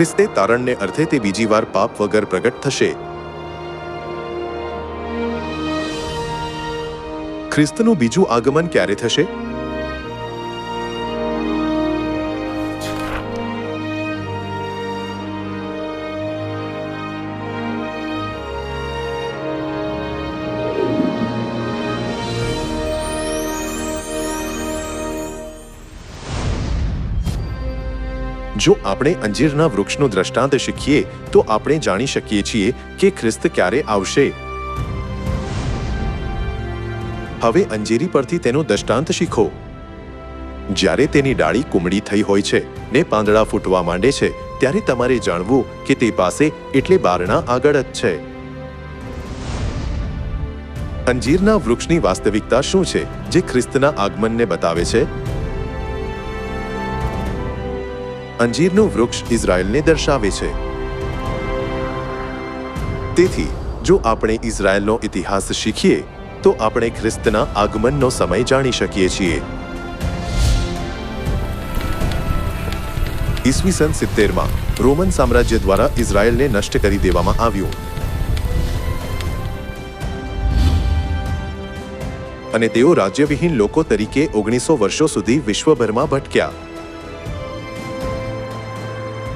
ખ્રિસ્તે તારણને અર્થે તે બીજી વાર પાપ વગર પ્રગટ થશે. ખ્રિસ્તનું બીજું આગમન ક્યારે થશે? જો આપણે અંજીરના વૃક્ષનું દ્રષ્ટાંત શીખીએ, તો આપણે જાણી શકીએ છીએ કે ખ્રિસ્ત ક્યારે આવશે. હવે અંજીરી પરથી તેનો દ્રષ્ટાંત શીખો. જ્યારે તેની ડાળી કુમળી થઈ હોય છે ને પાંદડા ફૂટવા માંડે છે, ત્યારે તમારે જાણવું કે તે પાસે એટલે બારણા આગળ જ છે. અંજીરના વૃક્ષની વાસ્તવિકતા શું છે, જે ખ્રિસ્તના આગમનને બતાવે છે? અંજીરનું વૃક્ષ ઇઝરાયલને દર્શાવે છે. તેથી, જો આપણે ઇઝરાયલનો ઇતિહાસ શીખીએ, તો આપણે ખ્રિસ્તના આગમનનો સમય જાણી શકીએ છીએ. ઈસવીસન સિત્તેરમાં, રોમન સામ્રાજ્ય દ્વારા ઇઝરાયલને નષ્ટ કરી દેવામાં આવ્યું. અને તેઓ રાજ્યવિહીન લોકો તરીકે ઓગણીસો વર્ષો સુધી વિશ્વભરમાં ભટક્યા.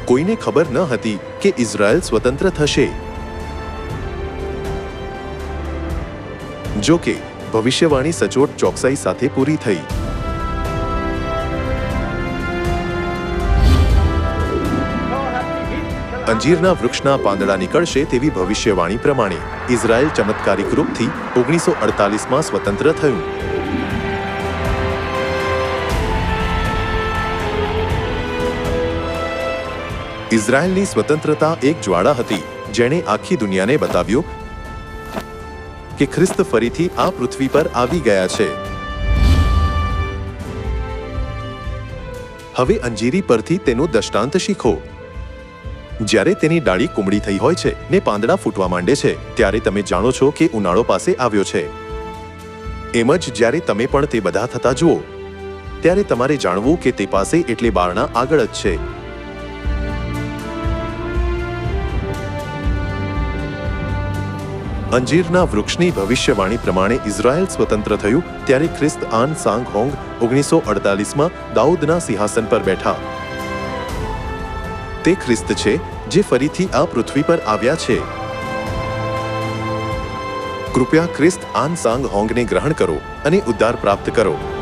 કોઈને ખબર ન હતી કે ઇઝરાયલ સ્વતંત્ર થશે. જો કે ભવિષ્યવાણી સચોટ ચોકસાઈ સાથે પૂરી થઈ. અંજીરના વૃક્ષના પાંદડા નીકળશે તેવી ભવિષ્યવાણી પ્રમાણે ઇઝરાયલ ચમત્કારિક રૂપથી ઓગણીસો અડતાલીસમાં સ્વતંત્ર થયું. ઇઝરાયલની સ્વતંત્રતા એક જ્વાળા હતી, જેણે આખી દુનિયાને બતાવ્યું કે ખ્રિસ્ત ફરીથી આ પૃથ્વી પર આવી ગયા છે. હવે અંજીરી પરથી તેનું દ્રષ્ટાંત શીખો. જ્યારે તેની ડાળી કુમળી થઈ હોય છે ને પાંદડા ફૂટવા માંડે છે, ત્યારે તમે જાણો છો કે ઉનાળો પાસે આવ્યો છે. એમ જ જ્યારે તમે પણ તે બધા થતા જુઓ, ત્યારે તમારે જાણવું કે તે પાસે એટલે બારણા આગળ જ છે. અંજીરના વૃક્ષની ભવિષ્યવાણી પ્રમાણે ઇઝરાયલ સ્વતંત્ર થયું ત્યારે ખ્રિસ્ત આન સાંગ હોંગ ઓગણીસો અડતાલીસમાં દાઉદના સિંહાસન પર બેઠા. તે ખ્રિસ્ત છે જે ફરીથી આ પૃથ્વી પર આવ્યા છે. કૃપયા ખ્રિસ્ત આન સાંગ હોંગને ગ્રહણ કરો અને ઉદ્ધાર પ્રાપ્ત કરો.